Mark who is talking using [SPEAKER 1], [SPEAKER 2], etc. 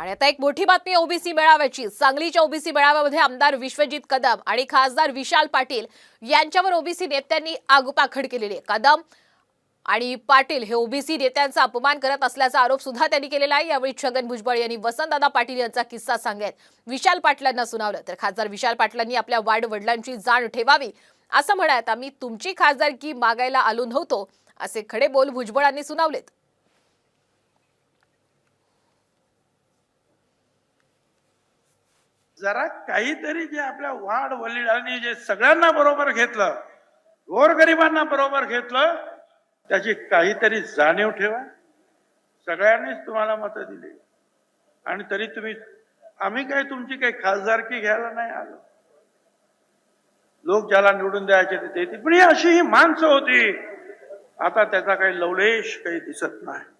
[SPEAKER 1] आणि आता एक मोठी बातमी ओबीसी मेळाव्याची. सांगलीच्या ओबीसी मेळाव्यामध्ये आमदार विश्वजित कदम आणि खासदार विशाल पाटील यांच्यावर ओबीसी नेत्यांनी आगपाखड केलेली आहे. कदम आणि पाटील हे ओबीसी नेत्यांचा अपमान करत असल्याचा आरोप सुद्धा त्यांनी केलेला आहे. यावेळी छगन भुजबळ यांनी वसंतदादा पाटील यांचा किस्सा सांगत विशाल पाटलांना सुनावलं. तर खासदार विशाल पाटलांनी आपल्या वाढ वडिलांची जाण ठेवावी असं म्हणत आम्ही तुमची खासदारकी मागायला आलो नव्हतो असे खडे बोल भुजबळांनी सुनावलेत.
[SPEAKER 2] जरा काहीतरी जे आपल्या वाढ वडिलांनी जे सगळ्यांना बरोबर घेतलं गोरगरिबांना बरोबर घेतलं त्याची काहीतरी जाणीव ठेवा. सगळ्यांनीच तुम्हाला मतं दिली. आणि तरी तुम्ही आम्ही काही तुमची काही खासदारकी घ्यायला नाही आलो. लोक ज्याला निवडून द्यायचे ते देतील. पण ही अशी ही माणसं होती. आता त्याचा काही लवलेश काही दिसत नाही.